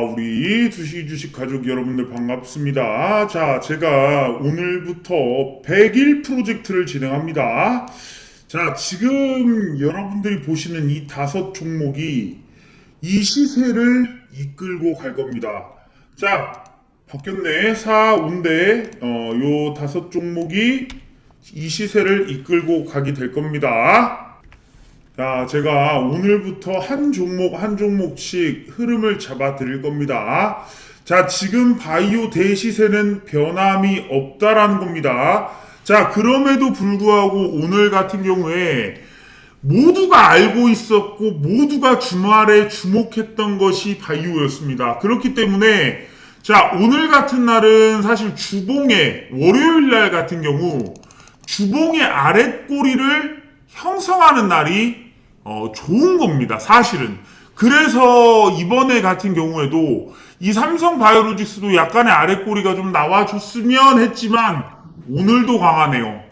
우리 주식 주식 가족 여러분들 반갑습니다. 자, 제가 오늘부터 100일 프로젝트를 진행합니다. 자, 지금 여러분들이 보시는 이 다섯 종목이 이 시세를 이끌고 갈 겁니다. 자, 바뀌었네. 4, 5인데, 어, 요 다섯 종목이 이 시세를 이끌고 가게 될 겁니다. 자, 제가 오늘부터 한 종목 한 종목씩 흐름을 잡아 드릴 겁니다. 자, 지금 바이오 대시세는 변함이 없다라는 겁니다. 자, 그럼에도 불구하고 오늘 같은 경우에 모두가 알고 있었고 모두가 주말에 주목했던 것이 바이오였습니다. 그렇기 때문에 자, 오늘 같은 날은 사실 주봉의 월요일 날 같은 경우 주봉의 아랫꼬리를 형성하는 날이 어, 좋은 겁니다. 사실은. 그래서 이번에 같은 경우에도 이 삼성 바이오로직스도 약간의 아랫꼬리가 좀 나와줬으면 했지만 오늘도 강하네요.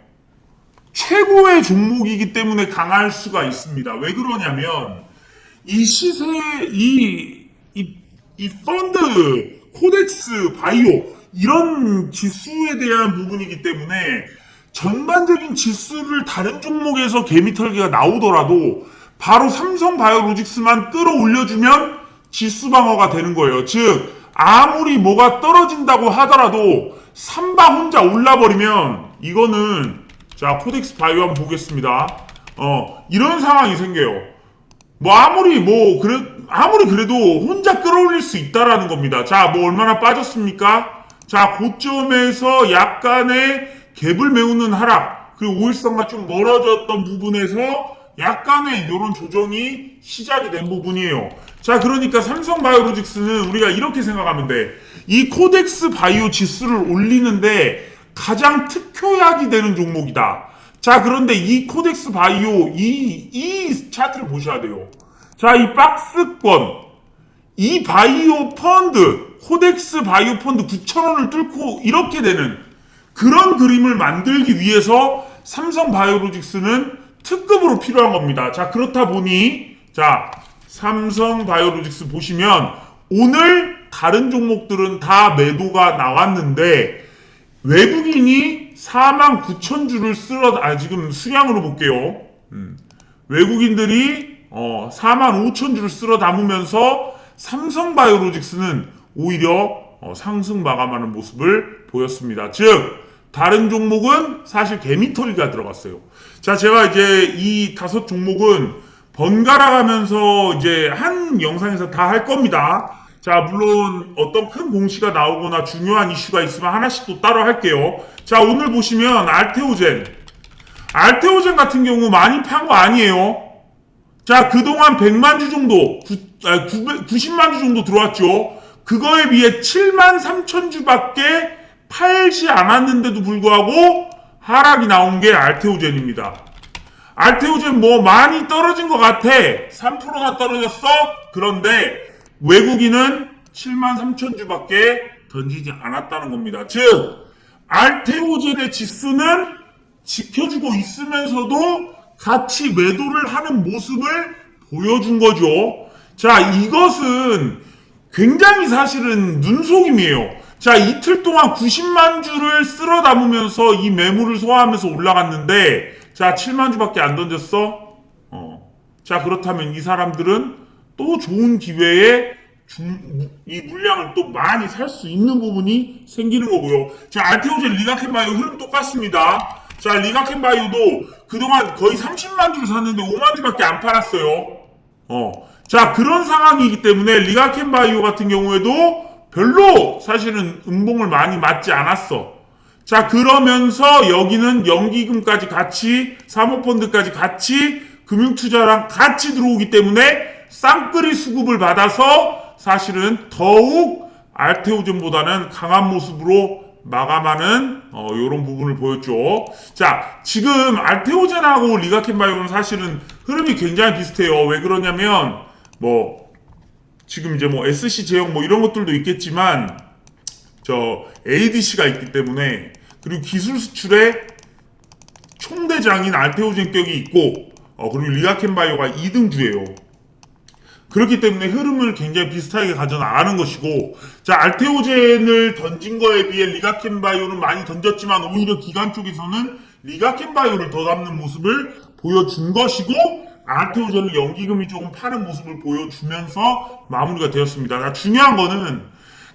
최고의 종목이기 때문에 강할 수가 있습니다. 왜 그러냐면 이 시세 이, 이, 이 펀드 코덱스 바이오 이런 지수에 대한 부분이기 때문에 전반적인 지수를 다른 종목에서 개미털기가 나오더라도 바로 삼성 바이오로직스만 끌어올려주면 지수 방어가 되는 거예요. 즉 아무리 뭐가 떨어진다고 하더라도 삼바 혼자 올라버리면 이거는 자 코덱스 바이오 한번 보겠습니다. 어 이런 상황이 생겨요. 뭐 아무리 뭐 그래 아무리 그래도 혼자 끌어올릴 수 있다라는 겁니다. 자 뭐 얼마나 빠졌습니까? 자 고점에서 약간의 갭을 메우는 하락 그리고 오일선과 좀 멀어졌던 부분에서 약간의 이런 조정이 시작이 된 부분이에요. 자, 그러니까 삼성 바이오로직스는 우리가 이렇게 생각하면 돼. 이 코덱스 바이오 지수를 올리는데 가장 특효약이 되는 종목이다. 자, 그런데 이 코덱스 바이오, 이, 이 차트를 보셔야 돼요. 자, 이 박스권, 이 바이오 펀드, 코덱스 바이오 펀드 9,000원을 뚫고 이렇게 되는 그런 그림을 만들기 위해서 삼성 바이오로직스는 특급으로 필요한 겁니다. 자, 그렇다 보니, 자, 삼성 바이오로직스 보시면 오늘 다른 종목들은 다 매도가 나왔는데 외국인이 4만 9천 주를 쓸어, 아, 지금 수량으로 볼게요. 음. 외국인들이 어, 4만 5천 주를 쓸어 담으면서 삼성 바이오로직스는 오히려 어, 상승 마감하는 모습을 보였습니다. 즉, 다른 종목은 사실 개미털기가 들어갔어요. 자, 제가 이제 이 다섯 종목은 번갈아 가면서 이제 한 영상에서 다 할 겁니다. 자, 물론 어떤 큰 공시가 나오거나 중요한 이슈가 있으면 하나씩 또 따로 할게요. 자, 오늘 보시면 알테오젠. 알테오젠 같은 경우 많이 판 거 아니에요. 자, 그동안 100만 주 정도, 9, 아, 90만 주 정도 들어왔죠. 그거에 비해 7만 3천 주밖에 팔지 않았는데도 불구하고 하락이 나온 게 알테오젠입니다. 알테오젠 뭐 많이 떨어진 것 같아. 3%가 떨어졌어? 그런데 외국인은 7만 3천 주밖에 던지지 않았다는 겁니다. 즉, 알테오젠의 지수는 지켜주고 있으면서도 같이 매도를 하는 모습을 보여준 거죠. 자, 이것은 굉장히 사실은 눈속임이에요. 자, 이틀 동안 90만 주를 쓸어 담으면서 이 매물을 소화하면서 올라갔는데, 자, 7만 주밖에 안 던졌어? 어. 자, 그렇다면 이 사람들은 또 좋은 기회에 중, 이 물량을 또 많이 살 수 있는 부분이 생기는 거고요. 자, 알테오젠 리가켄바이오 흐름 똑같습니다. 자, 리가켄바이오도 그동안 거의 30만 주를 샀는데 5만 주밖에 안 팔았어요. 어. 자, 그런 상황이기 때문에 리가켄바이오 같은 경우에도 별로 사실은 음봉을 많이 맞지 않았어. 자, 그러면서 여기는 연기금까지 같이, 사모펀드까지 같이, 금융투자랑 같이 들어오기 때문에 쌍끌이 수급을 받아서 사실은 더욱 알테오젠보다는 강한 모습으로 마감하는 어, 이런 부분을 보였죠. 자, 지금 알테오젠하고 리가켄바이오는 사실은 흐름이 굉장히 비슷해요. 왜 그러냐면 뭐 지금 이제 뭐 SC 제형 뭐 이런 것들도 있겠지만 저 ADC가 있기 때문에 그리고 기술 수출에 총대장인 알테오 젠격이 있고 어 그리고 리아켄바이오가 2등주예요. 그렇기 때문에 흐름을 굉장히 비슷하게 가져나가는 것이고 자 알테오젠을 던진 거에 비해 리가켄 바이오는 많이 던졌지만 오히려 기관 쪽에서는 리가켄 바이오를 더 담는 모습을 보여준 것이고 알테오젠을 연기금이 조금 파는 모습을 보여주면서 마무리가 되었습니다. 자, 중요한 거는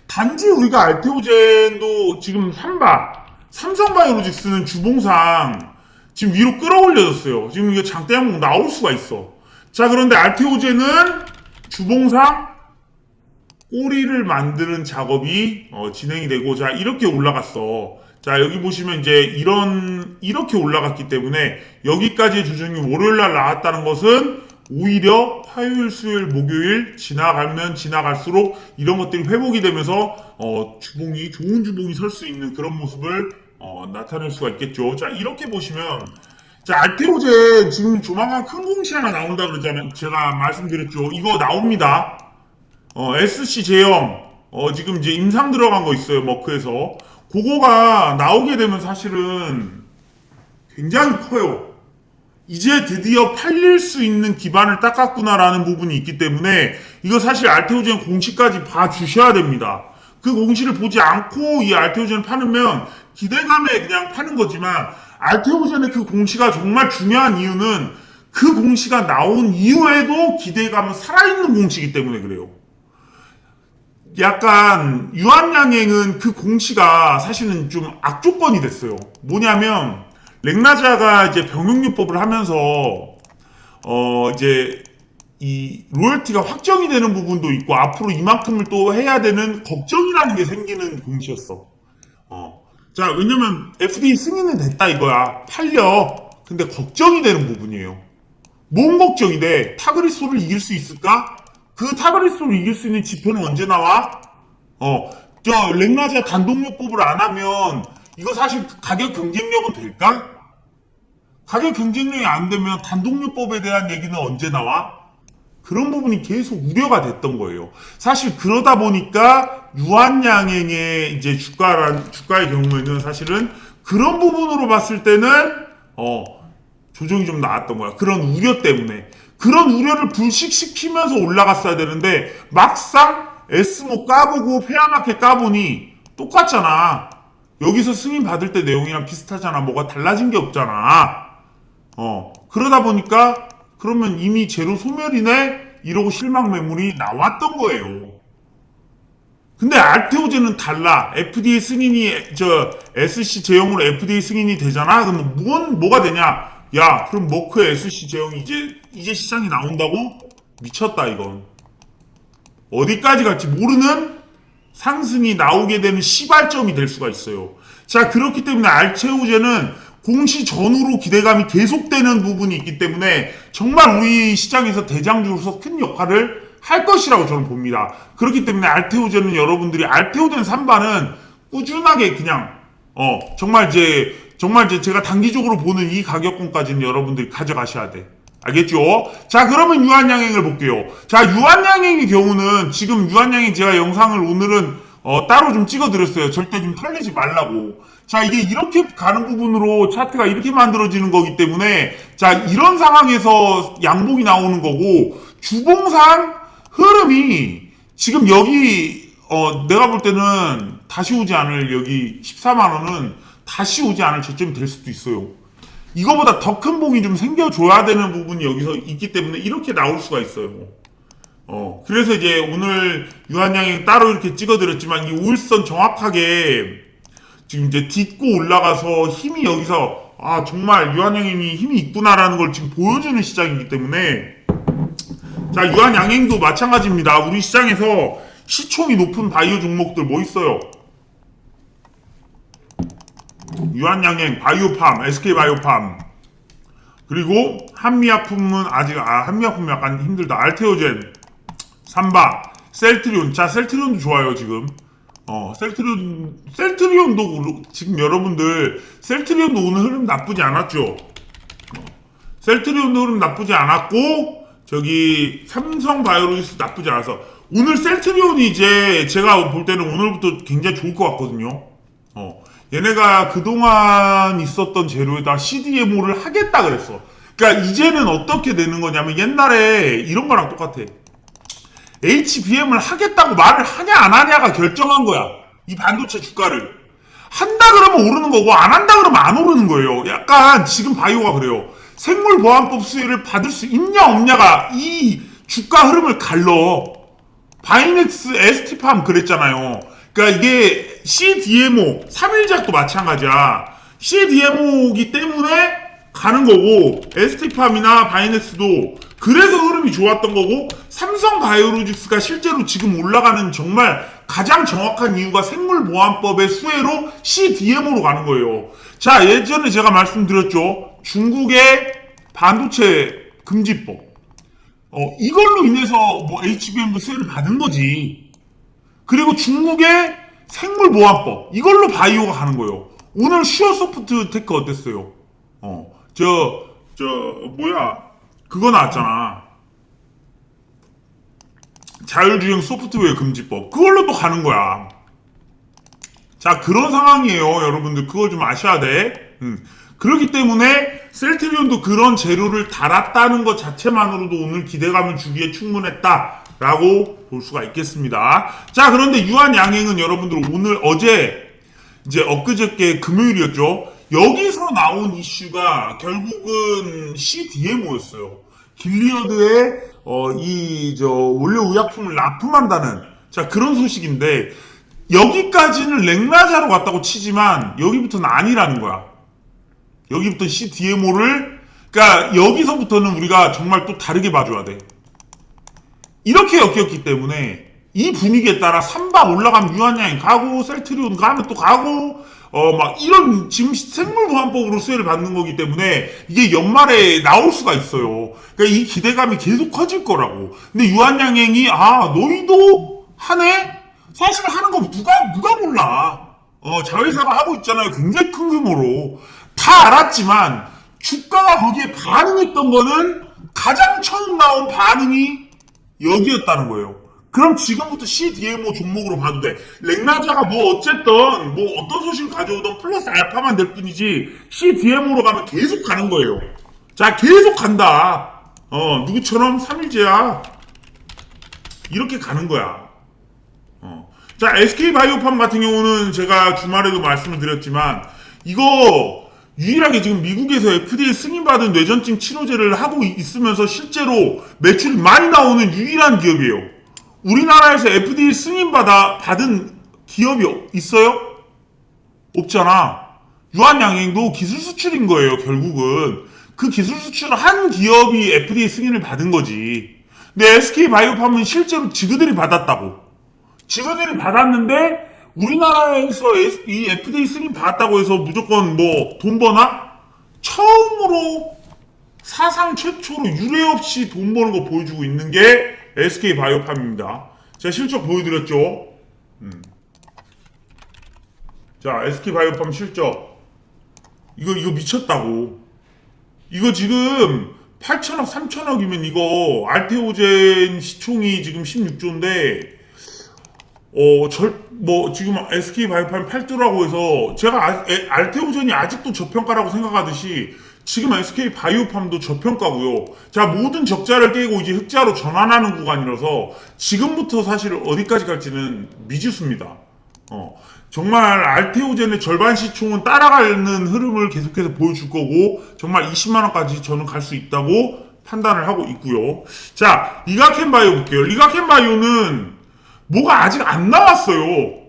단지 우리가 알테오젠도 지금 3바 삼성바이오로직스는 주봉상 지금 위로 끌어올려졌어요. 지금 이게 장대 항목 나올 수가 있어. 자 그런데 알테오젠은 주봉상 꼬리를 만드는 작업이 어, 진행이 되고 자 이렇게 올라갔어. 자 여기 보시면 이제 이런 이렇게 올라갔기 때문에 여기까지의 조정이 월요일날 나왔다는 것은 오히려 화요일, 수요일, 목요일 지나가면 지나갈수록 이런 것들이 회복이 되면서 어, 주봉이 좋은 주봉이 설 수 있는 그런 모습을 어, 나타낼 수가 있겠죠. 자 이렇게 보시면 자 알테오젠 지금 조만간 큰 공시 하나 나온다 그러잖아요. 제가 말씀드렸죠. 이거 나옵니다. 어, SC 제형, 어, 지금 이제 임상 들어간 거 있어요, 머크에서. 그거가 나오게 되면 사실은 굉장히 커요. 이제 드디어 팔릴 수 있는 기반을 닦았구나라는 부분이 있기 때문에 이거 사실 알테오젠 공시까지 봐주셔야 됩니다. 그 공시를 보지 않고 이 알테오젠을 파면 기대감에 그냥 파는 거지만 알테오젠의 그 공시가 정말 중요한 이유는 그 공시가 나온 이후에도 기대감은 살아있는 공시이기 때문에 그래요. 약간 유한양행은 그 공시가 사실은 좀 악조건이 됐어요. 뭐냐면 렉나자가 이제 병용요법을 하면서 어 이제 이 로열티가 확정이 되는 부분도 있고 앞으로 이만큼을 또 해야 되는 걱정이라는 게 생기는 공시였어. 어. 자, 왜냐면 FDA 승인은 됐다 이거야. 팔려. 근데 걱정이 되는 부분이에요. 뭔 걱정이 돼? 타그리소를 이길 수 있을까? 그 타그리소를 이길 수 있는 지표는 언제 나와? 어, 저 렉나자 단독요법을 안 하면 이거 사실 가격 경쟁력은 될까? 가격 경쟁력이 안 되면 단독요법에 대한 얘기는 언제 나와? 그런 부분이 계속 우려가 됐던 거예요. 사실 그러다 보니까 유한양행의 이제 주가란 주가의 경우에는 사실은 그런 부분으로 봤을 때는 어 조정이 좀 나왔던 거야. 그런 우려 때문에 그런 우려를 불식시키면서 올라갔어야 되는데 막상 S모 까보고 페아마켓 까보니 똑같잖아. 여기서 승인 받을 때 내용이랑 비슷하잖아. 뭐가 달라진 게 없잖아. 어 그러다 보니까 그러면 이미 제로 소멸이네 이러고 실망 매물이 나왔던 거예요. 근데 알테오젠은 달라. FDA 승인이 저 SC 제형으로 FDA 승인이 되잖아. 그러면 뭔 뭐가 되냐? 야, 그럼 머크의 SC 제형이 이제 이제 시장이 나온다고? 미쳤다 이건. 어디까지 갈지 모르는 상승이 나오게 되는 시발점이 될 수가 있어요. 자, 그렇기 때문에 알체오제는 공시 전후로 기대감이 계속되는 부분이 있기 때문에 정말 우리 시장에서 대장주로서 큰 역할을 할 것이라고 저는 봅니다. 그렇기 때문에 알테오제는 여러분들이 알테오젠 3반은 꾸준하게 그냥 어 정말 이제 정말 이제 제가 단기적으로 보는 이 가격권까지는 여러분들이 가져가셔야 돼. 알겠죠? 자, 그러면 유한양행을 볼게요. 자, 유한양행의 경우는 지금 유한양행 제가 영상을 오늘은 어, 따로 좀 찍어드렸어요. 절대 좀 털리지 말라고. 자, 이게 이렇게 가는 부분으로 차트가 이렇게 만들어지는 거기 때문에 자, 이런 상황에서 양봉이 나오는 거고 주봉상 흐름이 지금 여기 어, 내가 볼 때는 다시 오지 않을 여기 14만 원은 다시 오지 않을 저점이 될 수도 있어요. 이거보다 더 큰 봉이 좀 생겨줘야 되는 부분이 여기서 있기 때문에 이렇게 나올 수가 있어요. 어, 그래서 이제 오늘 유한양이 따로 이렇게 찍어드렸지만 이 우일선 정확하게 지금 이제 딛고 올라가서 힘이 여기서 아 정말 유한양행이 힘이 있구나라는 걸 지금 보여주는 시장이기 때문에 자 유한양행도 마찬가지입니다. 우리 시장에서 시총이 높은 바이오 종목들 뭐 있어요? 유한양행, 바이오팜, SK바이오팜 그리고 한미약품은 아직 아 한미약품 약간 힘들다. 알테오젠, 삼바, 셀트리온. 자 셀트리온도 좋아요 지금. 어 셀트리온 셀트리온도 지금 여러분들 셀트리온도 오늘 흐름 나쁘지 않았죠. 어, 셀트리온도 흐름 나쁘지 않았고 저기 삼성 바이오로직스 나쁘지 않아서 오늘 셀트리온이 이제 제가 볼 때는 오늘부터 굉장히 좋을 것 같거든요. 어, 얘네가 그동안 있었던 재료에다 CDMO를 하겠다 그랬어. 그러니까 이제는 어떻게 되는 거냐면 옛날에 이런 거랑 똑같아. HBM을 하겠다고 말을 하냐 안 하냐가 결정한 거야. 이 반도체 주가를. 한다 그러면 오르는 거고 안 한다 그러면 안 오르는 거예요. 약간 지금 바이오가 그래요. 생물보안법 수혜를 받을 수 있냐 없냐가 이 주가 흐름을 갈러. 바이넥스 ST팜 그랬잖아요. 그러니까 이게 CDMO 3일작도 마찬가지야. CDMO이기 때문에 가는 거고 ST팜이나 바이넥스도 그래서 흐름이 좋았던 거고 삼성 바이오로직스가 실제로 지금 올라가는 정말 가장 정확한 이유가 생물보안법의 수혜로 CDMO로 가는 거예요. 자 예전에 제가 말씀드렸죠. 중국의 반도체 금지법. 어, 이걸로 인해서 뭐 HBM도 수혜를 받은 거지. 그리고 중국의 생물보안법. 이걸로 바이오가 가는 거예요. 오늘 슈어소프트 테크 어땠어요? 어, 저, 저, 뭐야. 그거 나왔잖아. 자율주행 소프트웨어 금지법. 그걸로 또 가는 거야. 자, 그런 상황이에요. 여러분들. 그걸 좀 아셔야 돼. 음. 그렇기 때문에 셀트리온도 그런 재료를 달았다는 것 자체만으로도 오늘 기대감을 주기에 충분했다 라고 볼 수가 있겠습니다. 자, 그런데 유한 양행은 여러분들 오늘 어제 이제 엊그저께 금요일이었죠. 여기서 나온 이슈가 결국은 CDMO였어요. 길리어드의 어, 이저 원료 의약품을 납품한다는 자 그런 소식인데 여기까지는 렉라자로 갔다고 치지만 여기부터는 아니라는 거야. 여기부터 CDMO를 그러니까 여기서부터는 우리가 정말 또 다르게 봐줘야 돼. 이렇게 엮였기 때문에 이 분위기에 따라 3박 올라가면 유한양이 가고 셀트리온 가면 또 가고 어 막 이런 지금 생물보안법으로 수혜를 받는 거기 때문에 이게 연말에 나올 수가 있어요. 그러니까 이 기대감이 계속 커질 거라고. 근데 유한양행이 아 너희도 하네? 사실 하는 거 누가 누가 몰라. 어 자회사가 하고 있잖아요. 굉장히 큰 규모로 다 알았지만 주가가 거기에 반응했던 거는 가장 처음 나온 반응이 여기였다는 거예요. 그럼 지금부터 CDMO 종목으로 봐도 돼. 렉나자가 뭐 어쨌든 뭐 어떤 소식을 가져오든 플러스 알파만 될 뿐이지 CDMO로 가면 계속 가는 거예요. 자 계속 간다. 어 누구처럼 3일째야. 이렇게 가는 거야. 어. 자 SK 바이오팜 같은 경우는 제가 주말에도 말씀을 드렸지만 이거 유일하게 지금 미국에서 FDA 승인받은 뇌전증 치료제를 하고 있으면서 실제로 매출이 많이 나오는 유일한 기업이에요. 우리나라에서 FDA 승인받아 받은 기업이 있어요? 없잖아. 유한양행도 기술 수출인 거예요, 결국은. 그 기술 수출을 한 기업이 FDA 승인을 받은 거지. 근데 SK 바이오팜은 실제로 지그들이 받았다고. 지그들이 받았는데 우리나라에서 이 FDA 승인 받았다고 해서 무조건 뭐 돈 버나? 처음으로 사상 최초로 유례 없이 돈 버는 거 보여주고 있는 게 SK 바이오팜입니다. 제가 실적 보여드렸죠. 음. 자, SK 바이오팜 실적. 이거, 이거 미쳤다고. 이거 지금 8천억, 3천억이면 이거 알테오젠 시총이 지금 16조인데, 어, 절, 뭐, 지금 SK 바이오팜 8조라고 해서, 제가 아, 에, 알테오젠이 아직도 저평가라고 생각하듯이, 지금 SK 바이오팜도 저평가고요. 자, 모든 적자를 깨고 이제 흑자로 전환하는 구간이라서, 지금부터 사실 어디까지 갈지는 미지수입니다. 어, 정말 알테오젠의 절반 시총은 따라가는 흐름을 계속해서 보여줄 거고, 정말 20만원까지 저는 갈 수 있다고 판단을 하고 있고요. 자, 리가켄 바이오 볼게요. 리가켄 바이오는 뭐가 아직 안 나왔어요.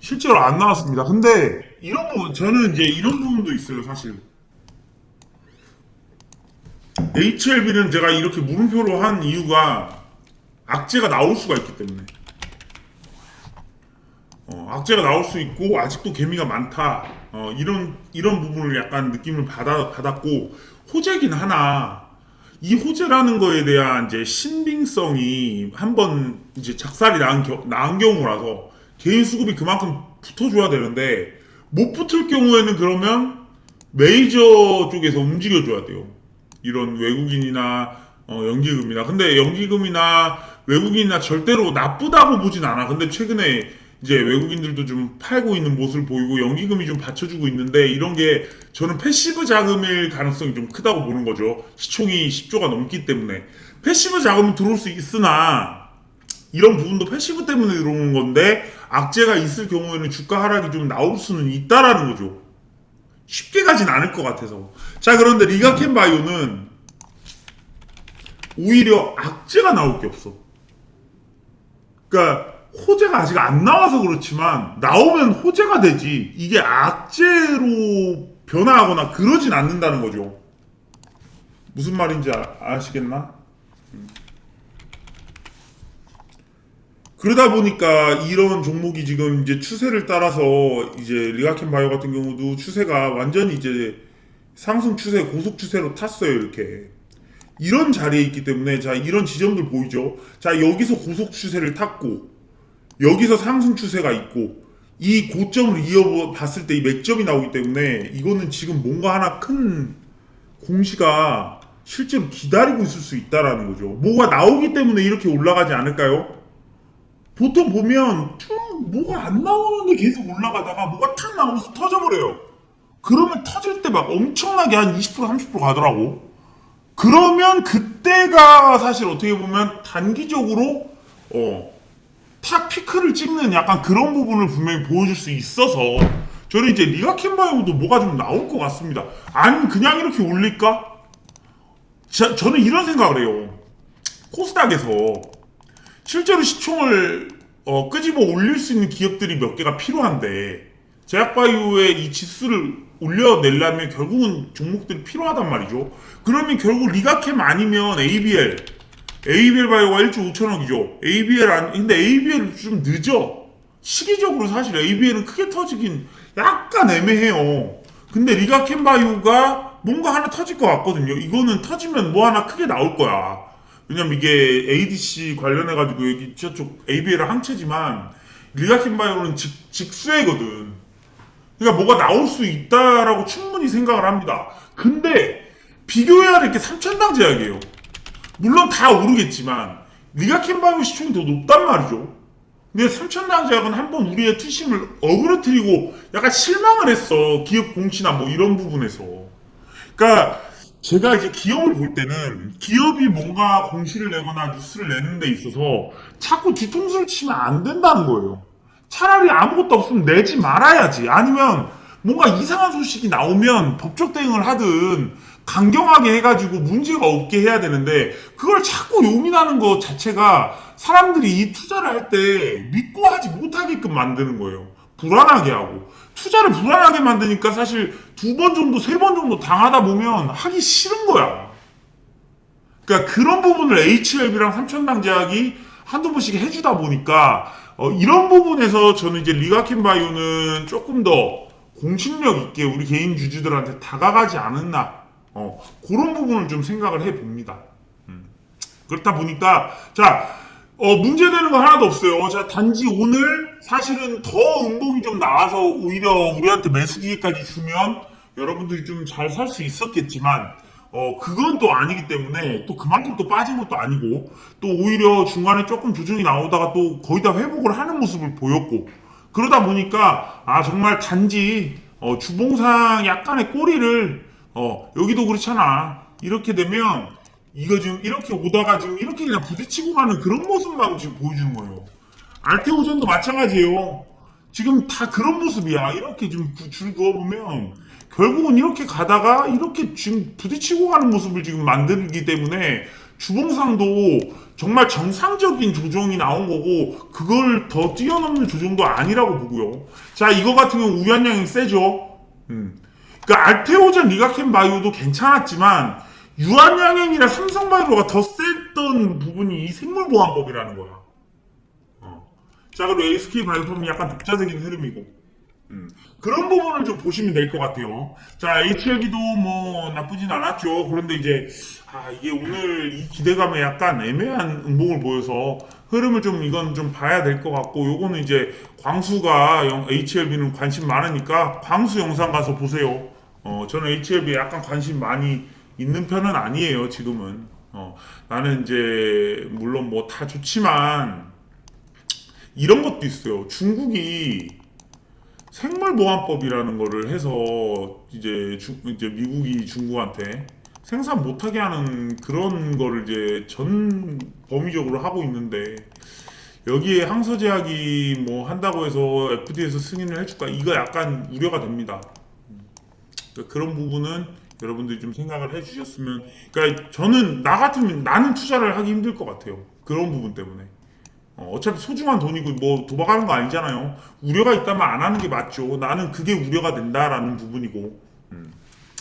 실제로 안 나왔습니다. 근데 이런 부분 저는 이제 이런 부분도 있어요, 사실. HLB는 제가 이렇게 물음표로 한 이유가 악재가 나올 수가 있기 때문에. 어, 악재가 나올 수 있고 아직도 개미가 많다. 어, 이런 이런 부분을 약간 느낌을 받아 받았고 호재긴 하나 이 호재라는 거에 대한 이제 신빙성이 한번 이제 작살이 난, 겨, 난 경우라서 개인 수급이 그만큼 붙어줘야 되는데 못 붙을 경우에는 그러면 메이저 쪽에서 움직여줘야 돼요. 이런 외국인이나 어, 연기금이나 근데 연기금이나 외국인이나 절대로 나쁘다고 보진 않아. 근데 최근에 이제 외국인들도 좀 팔고 있는 모습을 보이고 연기금이 좀 받쳐주고 있는데 이런 게 저는 패시브 자금일 가능성이 좀 크다고 보는 거죠. 시총이 10조가 넘기 때문에. 패시브 자금은 들어올 수 있으나 이런 부분도 패시브 때문에 들어오는 건데 악재가 있을 경우에는 주가 하락이 좀 나올 수는 있다라는 거죠. 쉽게 가진 않을 것 같아서. 자 그런데 리가켄 바이오는 오히려 악재가 나올 게 없어. 그러니까 호재가 아직 안 나와서 그렇지만 나오면 호재가 되지 이게 악재로 변화하거나 그러진 않는다는 거죠. 무슨 말인지 아, 아시겠나? 음. 그러다 보니까 이런 종목이 지금 이제 추세를 따라서 이제 리가켄 바이오 같은 경우도 추세가 완전히 이제 상승 추세, 고속 추세로 탔어요, 이렇게. 이런 자리에 있기 때문에 자, 이런 지점들 보이죠? 자, 여기서 고속 추세를 탔고 여기서 상승 추세가 있고 이 고점을 이어봤을 때 이 맥점이 나오기 때문에 이거는 지금 뭔가 하나 큰 공시가 실제로 기다리고 있을 수 있다라는 거죠. 뭐가 나오기 때문에 이렇게 올라가지 않을까요? 보통 보면 쭉 뭐가 안 나오는데 계속 올라가다가 뭐가 탁 나오면서 터져버려요. 그러면 터질 때 막 엄청나게 한 20% 30% 가더라고. 그러면 그때가 사실 어떻게 보면 단기적으로 어, 탁 피크를 찍는 약간 그런 부분을 분명히 보여줄 수 있어서 저는 이제 리가켄 바이오도 뭐가 좀 나올 것 같습니다. 아니면 그냥 이렇게 올릴까? 자, 저는 이런 생각을 해요. 코스닥에서 실제로 시총을 어, 끄집어 올릴 수 있는 기업들이 몇 개가 필요한데 제약바이오의 이 지수를 올려내려면 결국은 종목들이 필요하단 말이죠. 그러면 결국 리가캠 아니면 ABL ABL 바이오가 1조 5천억이죠. ABL 안 근데 ABL 좀 늦어. 시기적으로 사실 ABL은 크게 터지긴 약간 애매해요. 근데 리가캠 바이오가 뭔가 하나 터질 것 같거든요. 이거는 터지면 뭐 하나 크게 나올 거야. 왜냐면 이게 ADC 관련해가지고 여기 저쪽 ABL은 항체지만 리가켄 바이오는 직, 직수해거든. 그러니까 뭐가 나올 수 있다라고 충분히 생각을 합니다. 근데 비교해야 될 게 삼천당 제약이에요. 물론 다 오르겠지만 리가켄 바이오 시총이 더 높단 말이죠. 근데 삼천당 제약은 한 번 우리의 투심을 어그러뜨리고 약간 실망을 했어. 기업 공시나 뭐 이런 부분에서. 그러니까 제가 이제 기업을 볼 때는 기업이 뭔가 공시를 내거나 뉴스를 내는 데 있어서 자꾸 뒤통수를 치면 안 된다는 거예요. 차라리 아무것도 없으면 내지 말아야지. 아니면 뭔가 이상한 소식이 나오면 법적 대응을 하든 강경하게 해가지고 문제가 없게 해야 되는데 그걸 자꾸 용인하는 것 자체가 사람들이 이 투자를 할 때 믿고 하지 못하게끔 만드는 거예요. 불안하게 하고. 투자를 불안하게 만드니까 사실 두 번 정도, 세 번 정도 당하다 보면 하기 싫은 거야. 그러니까 그런 부분을 HLB랑 삼천당 제약이 한두 번씩 해주다 보니까 어, 이런 부분에서 저는 이제 리가킨 바이오는 조금 더 공신력 있게 우리 개인 주주들한테 다가가지 않았나 어, 그런 부분을 좀 생각을 해봅니다. 음. 그렇다 보니까 자 어, 문제되는 거 하나도 없어요. 자 단지 오늘 사실은 더 음봉이 좀 나와서 오히려 우리한테 매수 기회까지 주면 여러분들이 좀 잘 살 수 있었겠지만 어, 그건 또 아니기 때문에 또 그만큼 또 빠진 것도 아니고 또 오히려 중간에 조금 조정이 나오다가 또 거의 다 회복을 하는 모습을 보였고 그러다 보니까 아 정말 단지 어, 주봉상 약간의 꼬리를 어, 여기도 그렇잖아 이렇게 되면 이거 지금 이렇게 오다가 지금 이렇게 그냥 부딪히고 가는 그런 모습만 지금 보여주는 거예요 알테오전도 마찬가지예요 지금 다 그런 모습이야 이렇게 지금 구- 줄 그어보면 결국은 이렇게 가다가 이렇게 지금 부딪히고 가는 모습을 지금 만들기 때문에 주봉상도 정말 정상적인 조정이 나온 거고 그걸 더 뛰어넘는 조정도 아니라고 보고요. 자 이거 같은 경우 우연량이 세죠. 음. 그러니까 알테오젠 리가켄 바이오도 괜찮았지만 유한양행이나 삼성바이오가 더 셌던 부분이 이 생물보안법이라는 거야. 어. 자 그리고 SK 바이오팜이 약간 독자적인 흐름이고 음, 그런 부분을 좀 보시면 될 것 같아요. 자, HLB도 뭐 나쁘진 않았죠. 그런데 이제 아, 이게 오늘 이 기대감에 약간 애매한 음봉을 보여서 흐름을 좀 이건 좀 봐야 될 것 같고 요거는 이제 광수가 영- HLB는 관심 많으니까 광수 영상 가서 보세요. 어, 저는 HLB에 약간 관심 많이 있는 편은 아니에요, 지금은. 어, 나는 이제 물론 뭐 다 좋지만 이런 것도 있어요. 중국이 생물보안법이라는 거를 해서 이제 중, 이제 미국이 중국한테 생산 못하게 하는 그런 거를 이제 전 범위적으로 하고 있는데 여기에 항서 제약이 뭐 한다고 해서 FDA에서 승인을 해줄까 이거 약간 우려가 됩니다. 그러니까 그런 부분은 여러분들이 좀 생각을 해주셨으면 그러니까 저는 나 같으면 나는 투자를 하기 힘들 것 같아요. 그런 부분 때문에. 어, 어차피 소중한 돈이고 뭐 도박하는 거 아니잖아요. 우려가 있다면 안 하는 게 맞죠. 나는 그게 우려가 된다라는 부분이고. 음,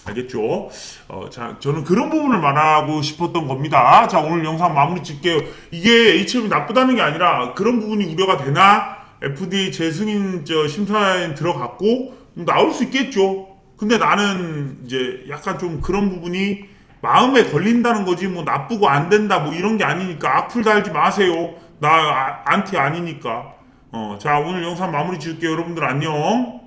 알겠죠? 어, 자, 저는 그런 부분을 말하고 싶었던 겁니다. 자, 오늘 영상 마무리 짓게요. 이게 HM이 나쁘다는 게 아니라 그런 부분이 우려가 되나? FDA 재승인 저 심사에 들어갔고 나올 수 있겠죠. 근데 나는 이제 약간 좀 그런 부분이 마음에 걸린다는 거지 뭐 나쁘고 안 된다 뭐 이런 게 아니니까 악플 달지 마세요. 나 아- 안티 아니니까. 어, 자 오늘 영상 마무리 지을게요. 여러분들 안녕.